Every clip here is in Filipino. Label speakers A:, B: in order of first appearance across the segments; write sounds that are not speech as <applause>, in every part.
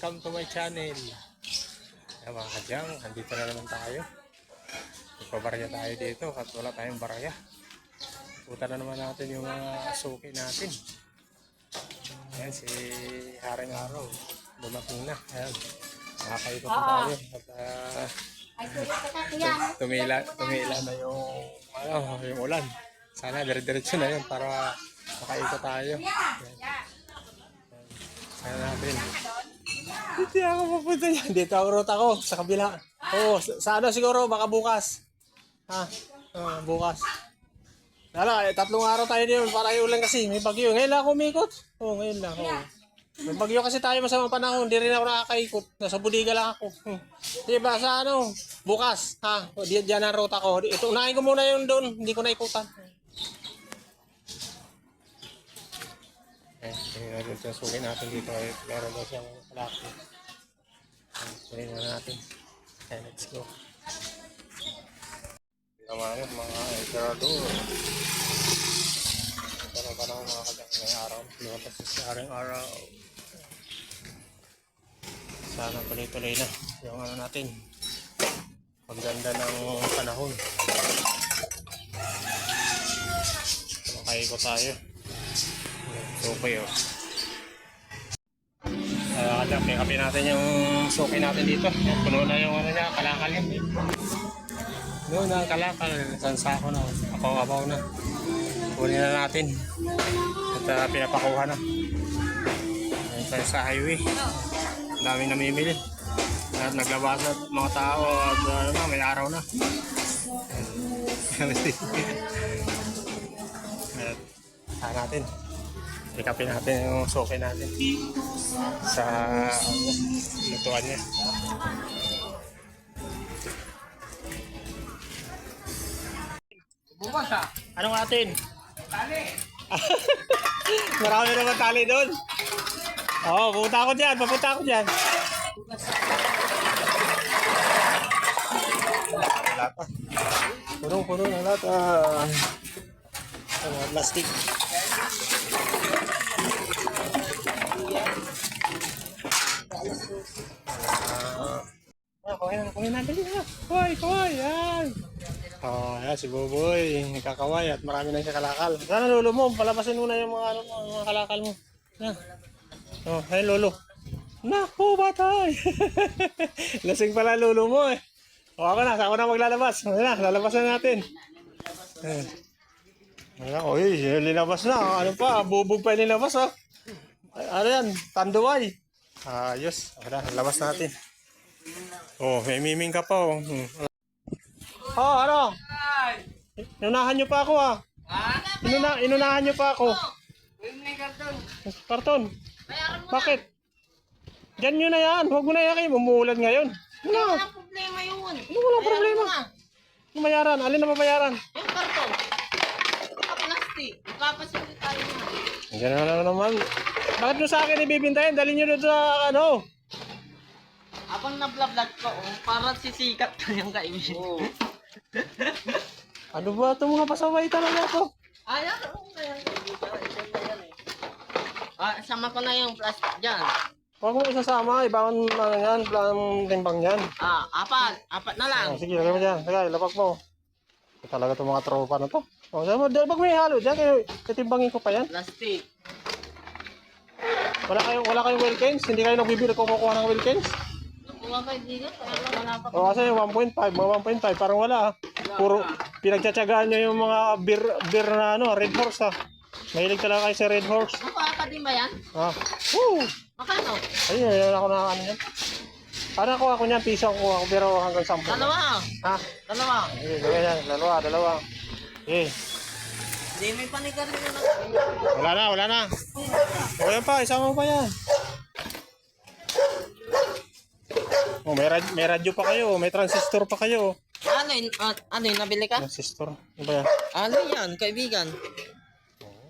A: Welcome to my channel. Ayan mga kadyang, andito na naman tayo. Magpabarya tayo dito at wala tayong barya. Puta na naman natin yung mga suki natin. Ayan si Haring Araw. Dumating na. Ayan. Nakakaikot na tayo. At ah,
B: ka ka, kuya.
A: tumila, tumila na yung, ano, yung ulan. Sana dire-diretso na yun para makaikot tayo. Ayan. Sana natin. Dito ako pupunta niyan. Dito ang route ako, sa kabila. Oo, sa, sa ano siguro, baka bukas. Ha? Ah, bukas. Lala, eh, tatlong araw tayo din para yung ulan kasi. May bagyo. Ngayon lang ako umikot. Oo, ngayon lang. Oo. May bagyo kasi tayo masamang panahon. Hindi rin ako nakakaikot. Nasa budiga lang ako. Diba sa ano, bukas. Ha? O, di, diyan ang route ako. Ito, unahin ko muna yung doon. Hindi ko naikutan. Eh, tingnan natin siya. Sugin natin dito. Eh, meron daw siyang kalaki. Tingnan na natin. Okay, let's go. Naman mga emperador. Pero pa naman mga kadyang ngayong araw. Lumatas sa aring araw. Sana tuloy-tuloy na yung ano natin. Pagganda ng panahon. Makaiko tayo. Okay oh. Uh, alam, kape natin yung suki natin dito. Puno na yung ano niya, kalakal eh. Doon na kalakal, isang sako na. Apaw-apaw na. Kunin na natin. At uh, pinapakuha na. Ayun tayo sa highway. Ang daming namimili. At naglabas na mga tao at uh, ano may araw na. At saan <laughs> natin. Ikapin natin yung suki natin sa lutuan niya.
C: Bukas ah.
A: Anong atin?
C: Tali. <laughs>
A: Marami naman tali doon. Oo, oh, pupunta ako dyan. Papunta ako dyan. Wala pa. Puno-puno na lahat. Ah. Ano, plastic. Kaway na, kaway na, dali na. Kaway, kaway, yan. Oh, yan si Boboy, nagkakaway at marami na siya kalakal. Sana lolo mo, palabasin mo na yung mga, ano, mga kalakal mo. Yan. Oh, hey lolo. Naku, batay! <laughs> Lasing pala lolo mo eh. O ako na, ako na maglalabas. Ano na, lalabas na natin. Eh. Ayan, oy, linabas na. Ano pa, bubog pa yung linabas oh. Ano yan, tanduay. Ayos, ako na, labas natin. Oh, may miming ka pa oh. Hmm. Oh, ano? Inunahan niyo pa ako ah.
C: Ha?
A: Inuna, inunahan niyo pa ako.
C: Yung may karton.
A: Karton. Bakit? Diyan nyo na yan. Huwag mo na yan kayo. Umuulan ngayon. Ano?
B: Walang problema yun.
A: Ano walang problema? Ano mayaran? Alin na mabayaran?
B: Yung karton. Saka plastic. Ipapasilip tayo na.
A: Diyan na naman. Bakit nyo sa akin ibibintayin? Dali nyo doon sa ano?
B: Habang na-vlog ko, oh, parang sisikat na yung kaibigan. Oo. <laughs>
A: Ano ba ito mga pasaway talaga to?
B: Ayan, oo na yan. Ah, sama ko na yung plastic dyan.
A: Huwag mo isasama. Ibangan ano yan. Plan timbang yan.
B: Ah, apat. Apat na lang.
A: Oh, sige, lagay mo dyan. Sige, lapag mo. Ito talaga itong mga tropa na to. O, sabi mo, dahil pag may halo dyan, kayo, titimbangin ko pa yan.
B: Plastic.
A: Wala kayong, wala kayong Wilkins? Hindi kayo nagbibili kung kukuha ng Wilkins?
B: Nakuha kayo dito. Wala, wala pa.
A: O kasi 1.5, mga 1.5, parang wala ah. Puro, pinagtsatsagaan nyo yung mga beer, beer na ano, Red Horse ah. Mahilig talaga kayo sa Red Horse.
B: Nakuha ka din ba yan?
A: Ah. Woo!
B: Makano?
A: Ayun, ayun ako na ano yan. Para ako ako niyan, piso ako ako, pero hanggang 10.
B: Dalawa.
A: Ha?
B: Dalawa.
A: Eh, lagay yan, dalawa, dalawa. Eh,
B: Hindi, may panigar na lang.
A: wala na, wala na. O yan pa, isama mo pa yan. Oh, may, rad may radyo pa kayo, may transistor pa kayo.
B: Ano yun? ah, ano yun? Nabili ka?
A: Transistor. Ano ba yan?
B: Ano yan, kaibigan?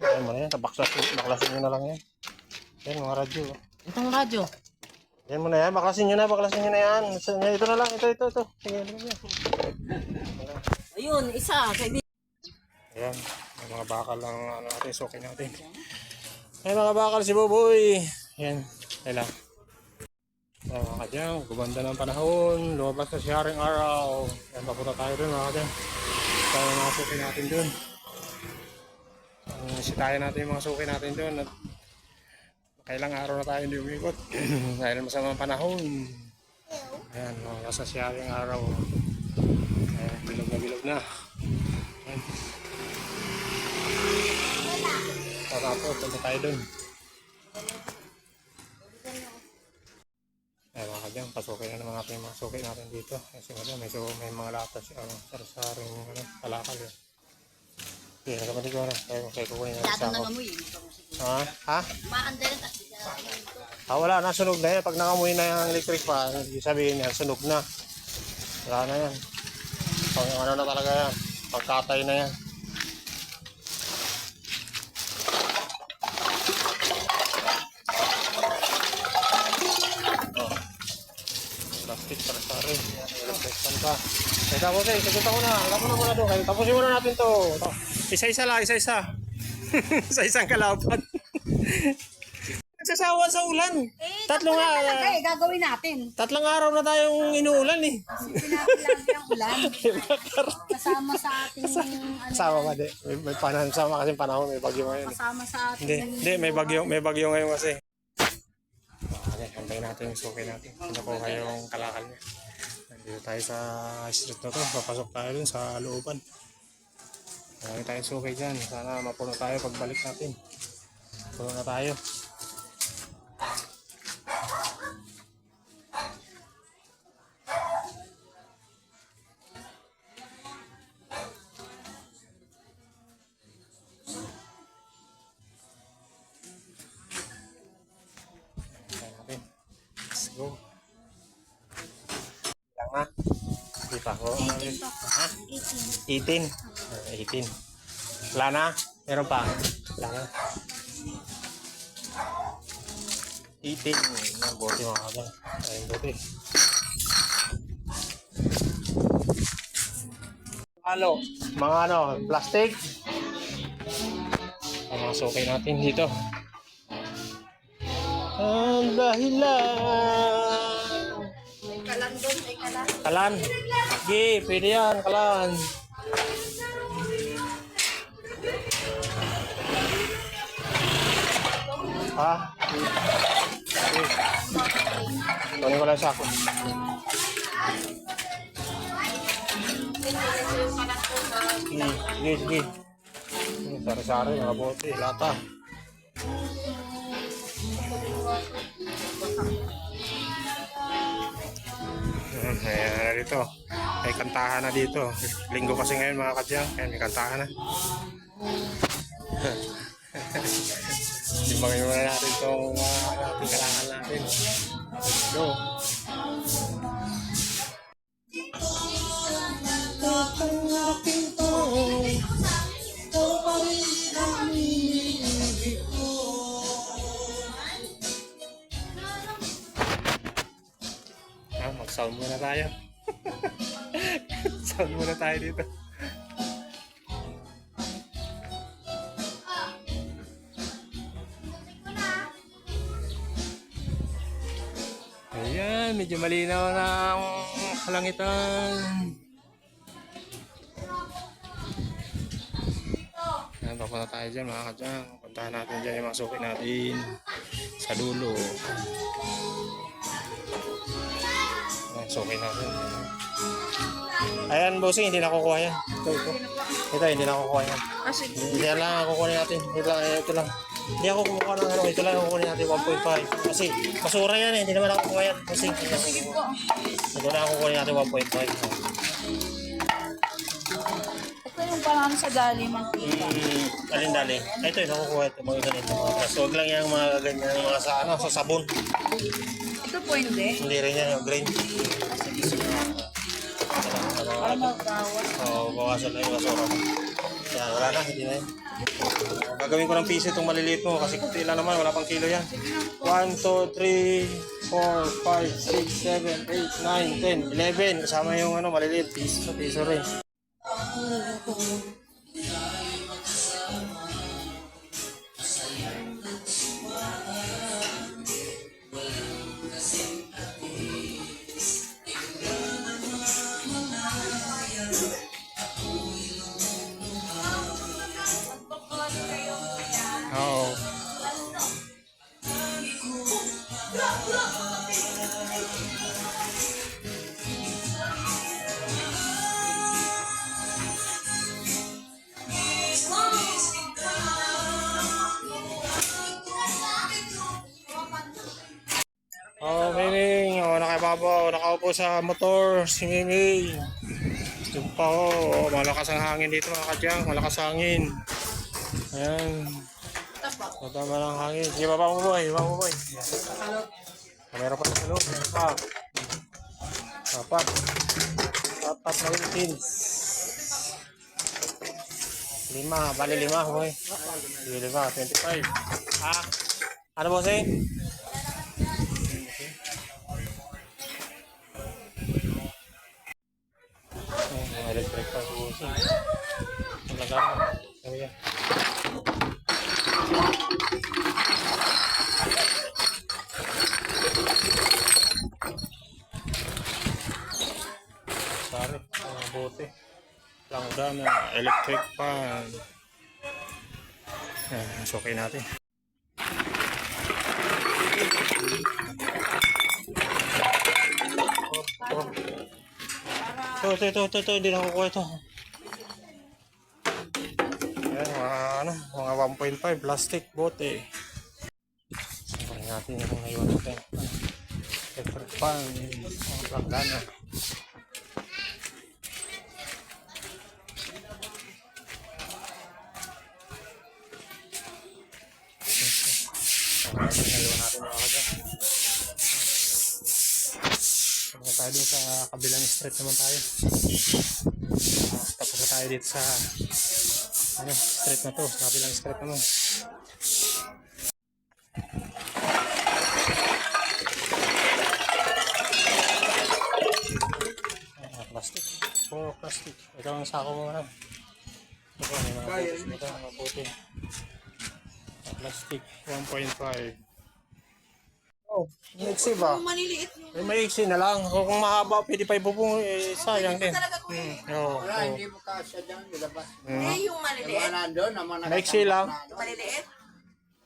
A: Ayan mo na yan, baklasin, baklasin nyo na lang yan. Yan, mga radyo.
B: Itong radyo.
A: Yan mo na yan, baklasin nyo na, baklasin nyo na yan. Ito na lang, ito, ito, ito. Sige, na yan.
B: Ayun, isa, kaibigan.
A: Ayan, may mga bakal lang ano natin, suki natin. Ayan mga bakal si Boboy. Ayan. Kailan? So, mga kadyang, gumanda ng panahon, lumabas na si Araw. Yan, papunta tayo dun mga kadyang. Tayo mga suki natin dun. Uh, sitayan natin yung mga suki natin dun. At kailang araw na tayo hindi umikot. <clears throat> Dahil masama ang panahon. Ayan, lumabas na si Araw. Ayan, bilog na bilog na. Ayan. Tapos, punta tayo dun. Ay mga kadyang, pasukin na naman natin yung mga suki natin dito. Kasi nga may, so, may mga latas yung ano, sarisaring ano, kalakal yun. Okay, nakapalig ko na. Kaya kaya kukunin na sa ako. Ha? Ha?
D: Maandarin at
A: Ah, wala na, sunog na yan. Pag nakamuhi na yung electric pa, sabihin yan, sunog na. Wala na yan. Pag ano na talaga yan. Pagkatay na yan. Plastic para sa rin. Electric pa. Eh, tapos eh, sagot ako na. Alam mo na muna doon. Kaya Tapusin muna natin to. Isa-isa lang, isa-isa. Isa-isang <laughs> kalaban. <laughs> Nagsasawa sa ulan. Tatlong nga.
D: Eh, gagawin natin.
A: Tatlong araw na tayong inuulan eh.
D: Pinapilagi ang ulan. <laughs> Kasama sa ating, ano,
A: Kasama ka di. May, may panahon, sama kasi panahon, may bagyo ngayon eh.
D: kasama sa ating,
A: Hindi, hindi, may bagyo, may bagyo ngayon kasi. Okay, hantayin natin yung suki natin. Nakuha yung kalakal niya. Nandito tayo sa street na to. Papasok tayo dun sa looban. Marami tayong suki dyan. Sana mapuno tayo pagbalik natin. Puno na tayo. Let's go. Lang na. Di pa ako. Ha? 18. Ah, 18. Wala na? Meron pa? Wala na. 18. Ang bote mga kabang. Ayun bote. Halo. Mga ano, plastic. Ang mga sukay natin dito. Ang dahilan.
D: kalan doon, may kalan.
A: Kalan. Sige, pwede yan, kalan. Ha? Kunin ko lang sa ako. Sige, sige, Sari-sari, mga bote, lata. Hmm, Ayan na dito. May kantahan na dito. Linggo kasi ngayon mga kadyang. Kaya may kantahan na. <laughs> Timbangin muna natin itong uh, ating kailangan natin. Let's go. Ah, sound muna tayo dito. Ayan, medyo malinaw na ang kalangitan. Ayan, papunta tayo dyan mga kadyang. Puntahan natin dyan yung mga suki natin sa dulo. Ayan, suki natin. Ayan, bossing, hindi nakukuha yan. Ito, ito. Ito, hindi nakukuha yan.
D: Ah, sige.
A: Hindi yan lang ang kukunin natin. Ito lang, eh, ito lang. Hindi ako kumukuha ng ano. Ito lang ang kukunin natin, 1.5. Kasi basura yan eh. Hindi naman ako kukuha yan. Kasi
D: Sige po.
A: ito lang ang kukunin natin, 1.5.
D: Ito yung parang sa dali mantika.
A: Hmm, alin dali. Ito yung nakukuha ito, mga ganito. Brass. Huwag lang yung mga ganyan, mga sa, ano, sa sabon.
D: Ito po hindi.
A: Hindi rin yan, yung.
D: Ah, sige, sige.
A: Ano,
D: Para
A: ano,
D: magbawas.
A: Oo, bawasan na yung basura mo. Yan, wala na, hindi na yun. Gagawin ko ng piso itong maliliit mo kasi kunti lang naman, wala pang kilo yan. 1, 2, 3, 4, 5, 6, 7, 8, 9, 10, 11. Kasama yung ano, maliliit. Piso, piso rin. Nakaupo sa motor, si Mimi. Yung pa oh, malakas ang hangin dito mga kadyang, malakas ang hangin. Ayan. Matama ng hangin. Sige, baba mo boy, baba mo boy. Yan. Meron pa sa loob, pa. Apat. Apat na wheelkins. Lima, bali lima boy. Sige, lima, 25. Ah, ano boss Ito, ito, ito, ito, ito, hindi nakukuha ito. Yan, mga ano, mga 1.5 plastic bote. Sabarin natin yung naiwan natin. Electric fan, mga planggana. Sabarin natin naiwan natin mga kagyan. Punta tayo dun sa kabilang street naman tayo. Tapos na tayo dito sa ano, street na to, sa kabilang street naman. Ah, plastic. Puro plastic. Ito ang sako mo na. Ito, may mga putis nito, mga puti. Plastic, 1.5. Oh, maiksi ba?
D: Maliliit yung
A: May maiksi na lang. Kung kung mahaba, pwede pa ibubong, eh, sayang din. Hmm, oo,
C: Wala,
A: oo.
C: hindi mo kasya dyan, nilabas.
A: Hmm.
D: Eh, yung
C: Yung
D: maliliit.
C: nandun, ang mga
A: Maiksi lang.
D: Yung maliliit?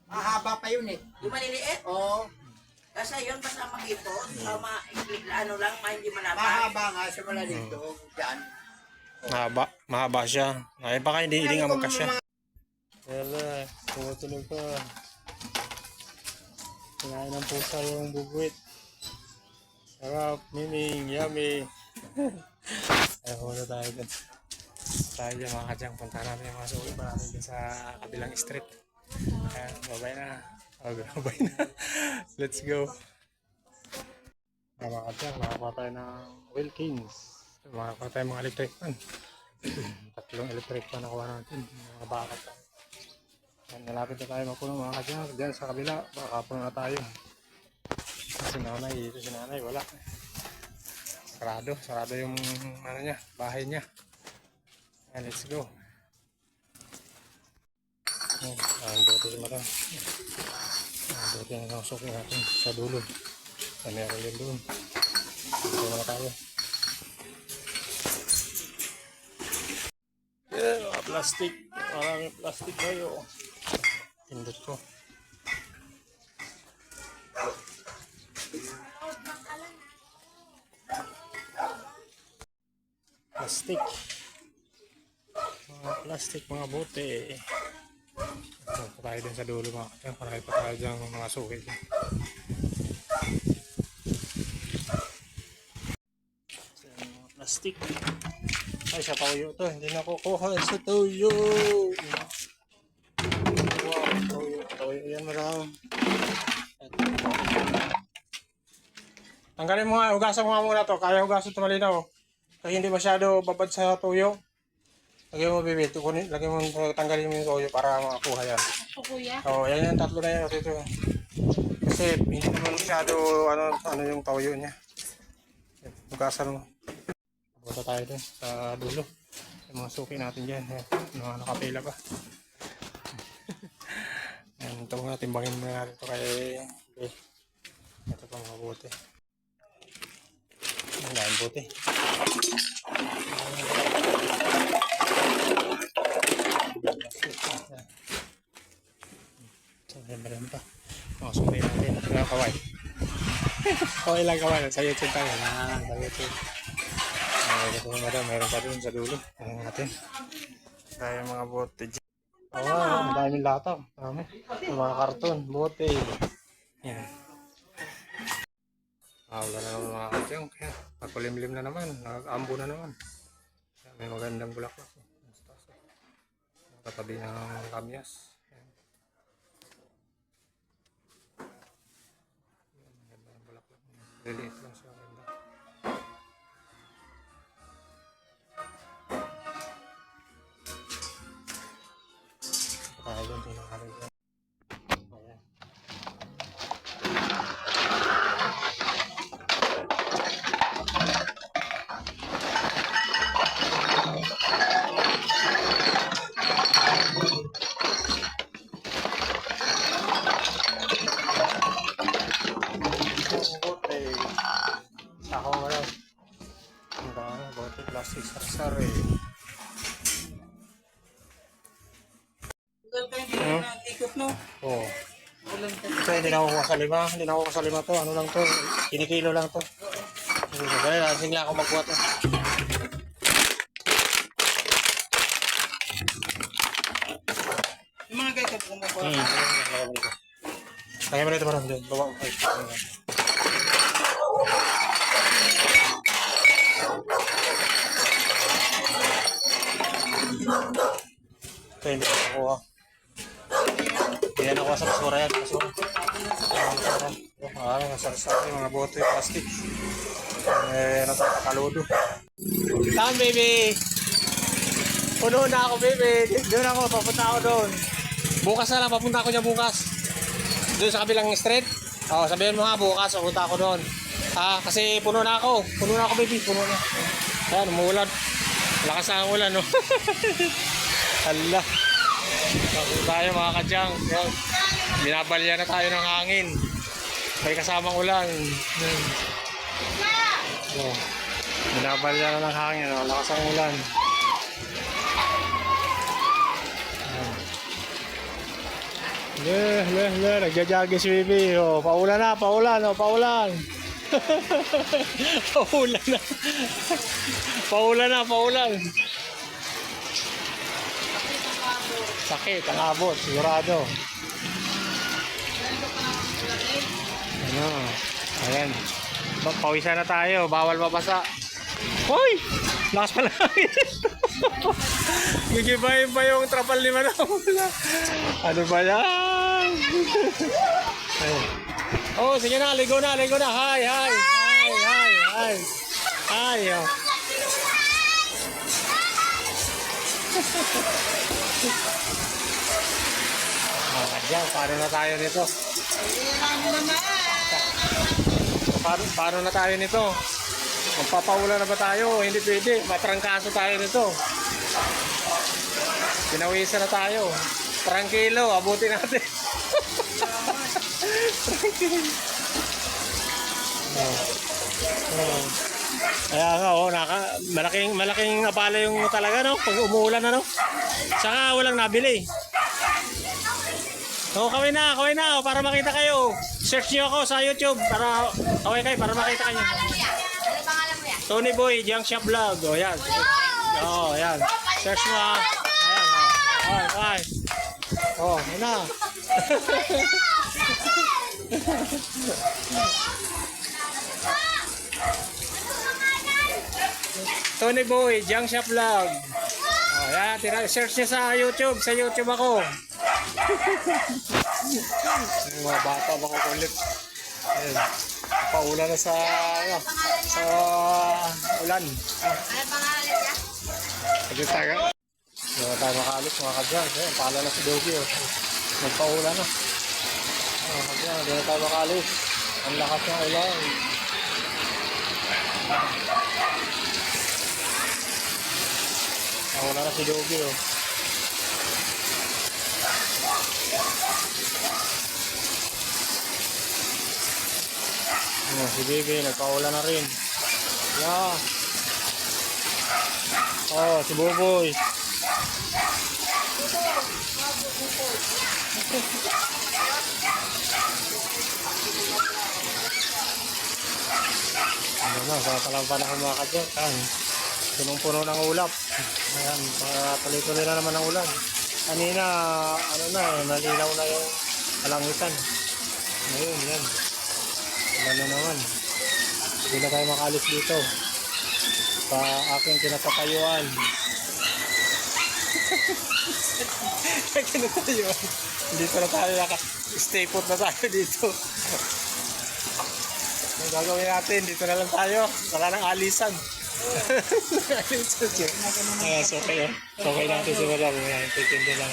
C: Mahaba pa yun eh.
D: Yung maliliit?
C: Oo,
D: Kasi yun basta makipot. Tama, ano lang, ma, hindi malapa.
C: mahaba nga, simula dito, dyan.
A: Mahaba, mahaba siya. Ay, baka hindi, hindi nga magkasya. Wala, tumutunog pa. Kinain ng pusa yung bubuit. Sarap, miming, yummy. <laughs> Ay, hula tayo dun. Tayo dyan mga kadyang, punta natin yung mga suwi pa natin dun sa kabilang street. Ayan, babay na. Oh, <laughs> babay na. Let's go. Mga kadyang, nakakuha tayo ng Wilkins. Makakuha tayo mga electric fan. <clears throat> Tatlong electric fan nakuha natin. Mga bakat. Yan, nalapit na tayo mapuno mga kadyang. Diyan sa kabila, baka puno na tayo. Si nanay, dito si nanay, wala. Sarado, sarado yung ano niya, bahay niya. Yan, let's go. Yan, ang bote si madam. Ang bote na nakasokin natin sa dulo. Sa meron din doon. Dito muna tayo. Yeah, plastic. Maraming plastic kayo. Pindot ko. Plastic. Mga plastic, mga bote. Ito, pa tayo din sa dulo mga kapatid. Marami pa tayo dyan mga suki. Mga plastic. Ay, sa toyo to. Hindi na kukuha sa toyo. Wow, Tanggalin mo nga, hugasan mo nga muna to. Kaya hugasan ito malinaw. Kasi hindi masyado babad sa toyo. Lagyan mo bibit, kunin, lagyan mo, tanggalin mo yung toyo para makakuha yan.
D: O kuya?
A: Oo, oh, yan yung tatlo na yan. Ito, ito. Kasi hindi naman masyado ano, ano yung toyo niya. Hugasan mo. Punta tayo dun sa dulo. Yung mga suki natin dyan. Ayan, mga nakapila pa. <laughs> Ayan, ito mga timbangin muna natin ito kay... Okay. Ito pa mga bote. Ang bote. So, meron pa. Mga suki natin. Mga kaway. <laughs> Okay lang kaway. Sa YouTube tayo. Ah, sa YouTube. Ito pa madam, meron pa dun sa dulo. Ano natin? Tayo mga bote. Oo, oh, ang daming lataw. Dami. Mga karton, bote. Yan. Ah, wala na naman mga kadyang. Kaya, pagkulimlim na naman. Nag-ambo na naman. Kaya, may magandang bulaklak. Katabi ng kamyas. Liliit lang siya. Hindi na ako kuha sa lima. Hindi na ako kuha sa lima to. Ano lang to? Kinikilo lang to. Kaya lasing lang ako magkuha to.
B: Yung mga guys, kung mo
A: Hmm. Lagyan mo na ito parang dyan. Bawa. Ay. Ito hindi ko nakuha. Nasarsar yung mga bote, plastic. Eh, natakaludo. Saan, baby? Puno na ako, baby. Doon ako, papunta ako doon. Bukas na lang, papunta ako niya bukas. Doon sa kabilang street. Oo, sabihin mo nga bukas, papunta ako doon. Ah, kasi puno na ako. Puno na ako, baby. Puno na. Ayan, umuulan. Lakas ang ulan, no? <laughs> Hala. Tayo mga kadyang. Binabalya na tayo ng hangin. May kasamang ulan. Oh. Binabalya na ng hangin. Oh. Lakas ang ulan. Le, le, le, nagjajagi si Bibi. Oh, paulan na, paulan, oh, paulan. <laughs> paulan na. paulan na, paulan. Sakit, ang abot, sigurado. Ayan. Pa- Pawisan na tayo, bawal mabasa. Hoy! Lakas pala. <laughs> Gigibayin pa yung trapal ni Manong. <laughs> ano ba yan? Ayun. <laughs> oh, sige na, ligo na, ligo na. Hi, hi. Hi, hi, hi. Hi, oh. Kadyan, paano na tayo nito? Paano, paano na tayo nito? Magpapaula na ba tayo? Hindi pwede. Matrangkaso tayo nito. Pinawisan na tayo. Tranquilo, abutin natin. <laughs> Tranquilo. Oh. Oh. Kaya nga, oh, naka, malaking, malaking abala yung talaga, no? Pag umuulan na, no? Saka walang nabili. Oh, kawin na, kawin na, oh, para makita kayo. Search niyo ako sa YouTube para okay kayo para makita kayo. Tony Boy, Junk Shop Vlog. O, yan. Oh, yan. Search mo ha. Ayan, ha. Okay, okay. Oh, yun na. <laughs> Tony Boy, Junk Shop Vlog. Oh, yan. Tira, search niya sa YouTube. Sa YouTube ako. Yung mga bata makukulit. Ayun. Paulan na sa, ano, sa ulan. Ah,
D: Ano pangalan niya?
A: Sige tayo. Hindi na tayo makaalis mga kadyan. Ayun, pala na si Dogi. Oh. Nagpaulan na. Mga kadyan, hindi na tayo makaalis. Ang lakas ng ulan. Wala na si Dogi. Oh. Oh, si Bibi, nagpaulan na rin. Yeah. Oh, si Buboy. Ano na, sa talang panahon mga kadyan. Ayan, punong-puno ng ulap. Ayan, para tuloy-tuloy na naman ang ulan. Kanina, ano na, eh, na yung kalangitan. Ngayon, yan. Wala na naman. Hindi na tayo makalis dito. Sa aking kinatayuan. kinatayuan. Dito na tayo naka stay put na tayo dito. Ang gagawin natin, dito na lang tayo. Wala nang alisan. Ah, so kayo. So kayo natin si Madam. Ayan, Titindi lang.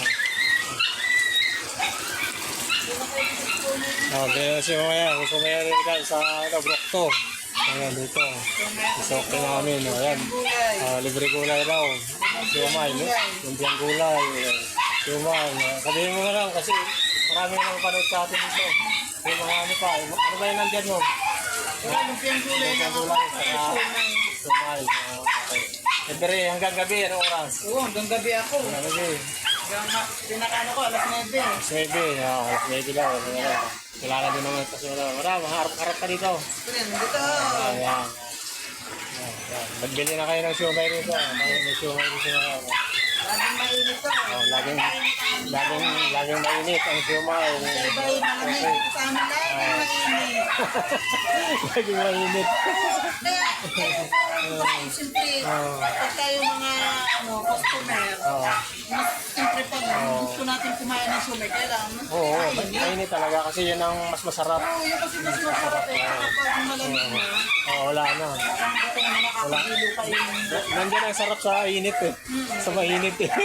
A: Oh, kaya si Mamaya, gusto mo yan rin sa ano, Brokto. Ayan, dito. Isok namin. oh, Ayan. Ah, libre gulay daw. Siumay, no? Lumpiang gulay. Ah, Sabihin mo na lang kasi marami na panood sa atin dito. Yung mga ano pa. Ano ba yung nandyan mo?
B: Lumpiang gulay
A: Lumpiang gulay. Siumay. Ah, okay. Libre hanggang gabi. Ano oras?
B: Oo, hanggang gabi ako.
A: Hanggang gabi.
B: Hanggang pinakano ko, alas 9.
A: Maybe. Ah, maybe lang. Wala na din naman wala. Wala, mga harap-harap ka dito.
B: Pre, nandito.
A: Ayan. Ayan. Magbili na kayo ng siomay rito. May may siomay na kayo.
B: Laging mainit to.
A: Oh, laging, laging, laging mainit ang siomay.
B: Iba yung malamig. Kasama lang yung mainit. <laughs>
A: laging mainit.
B: Kaya, siyempre, pag tayo mga ano, customer,
A: Oo.
B: mas siyempre pag gusto natin kumain ng sumay, kailangan mas
A: Oo,
B: mainit.
A: mainit talaga kasi yun ang mas masarap.
B: Oo, yun kasi mas masarap eh. Kapag malamig na,
A: Oo, wala na.
B: kayo.
A: Nandiyan ang sarap sa init eh. Sa mainit eh. <laughs>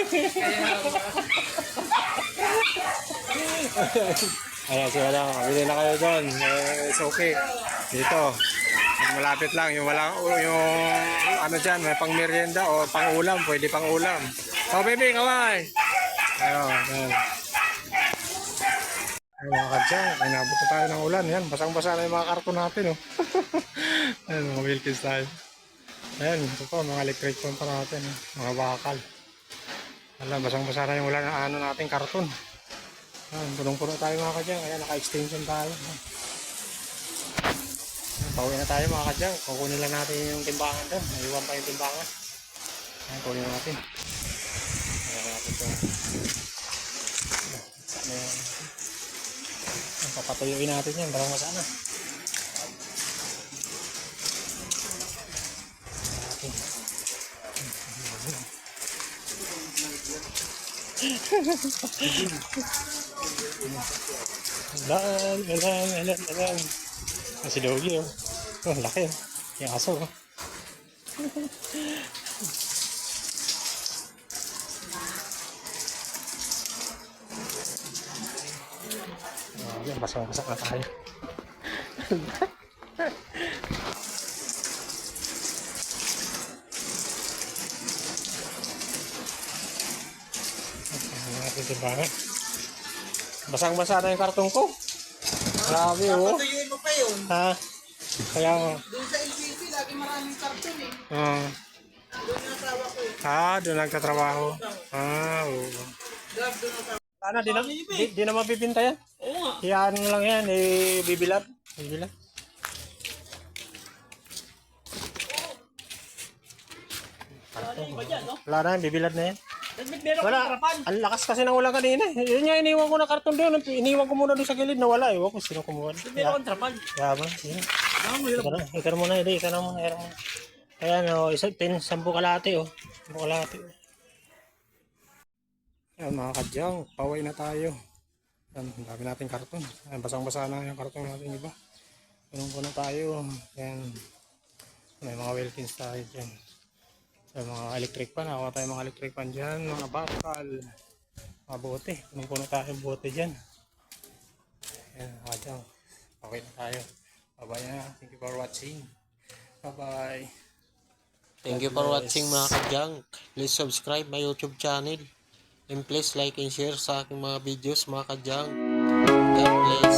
A: Ayan, so wala. Bili na kayo doon. Eh, it's okay. Dito. Malapit lang. Yung wala, yung ano dyan, may pang merienda o pang ulam. Pwede pang ulam. Oh, baby, kaway. Ayun, ayun. Ay, mga kadyan, ay nabot na tayo ng ulan. Yan, basang-basa na yung mga karton natin. Oh. <laughs> Ayan, mga Wilkins tayo. Ayan, ito po, mga electric pump natin. Oh. Mga bakal. Alam, basang-basa na yung ulan ng ano natin, karton. Ayan, punong-puno tayo mga kadyan. Ayan, naka-extension tayo. Ayan, pauwi na tayo mga kadyan. Kukunin lang natin yung timbangan doon. Naiwan pa yung timbangan. Ayan, kunin natin. Ayan, natin ito. Ayan. Ayan, papatuyuin natin yan. Barang masana. Alam, alam, alam, alam. Ah, si Dogi, oh. Oh, laki, oh. Yung aso, oh. Oh, yan, basa-basa na tayo. Natin timbangan? Basang-basa na yung kartong ko. Grabe, oh.
B: Patuyuin mo pa yun.
A: Ha? Kaya mo.
B: Doon sa LCC, lagi maraming karton eh.
A: Uh,
B: Doon asawa ko eh.
A: ah, doon nagtatrabaho. Ah, oo.
B: Doon asawa.
A: Sana, di na, di, di na yan. Ano lang yan, eh, bibilad. Bibilad. Wala na, bibilad na yan.
B: Meron
A: Wala. Ang lakas kasi ng ulan kanina. eh. Yun nga, iniwan ko na karton doon. Iniwan ko muna doon sa gilid na wala. Ewan ko sino kumuha. Kaya,
B: trapal.
A: kaya ba? Sige. Ikaw na, ikaw na muna, hindi. Ikaw na muna. Ikaw na muna. Ayan, oh, isa, ten, sampu kalate, oh. Sampu kalate. Ayan, mga kadyang, paway na tayo. Ang dami natin karton. Ayan, basang-basa na yung karton natin iba. Ganun po na tayo. Ayan, may mga Wilkins tayo dyan. Sa mga electric pan, ako tayo mga electric pan dyan, mga bakal, mga bote. Ganun po na tayo bote dyan. Ayan, mga kadyang, okay na tayo. Bye-bye na. Thank you for watching. Bye-bye.
E: Thank you for watching mga kadyang. Please subscribe my YouTube channel. And please like and share sa aking mga videos mga kadyang. God bless.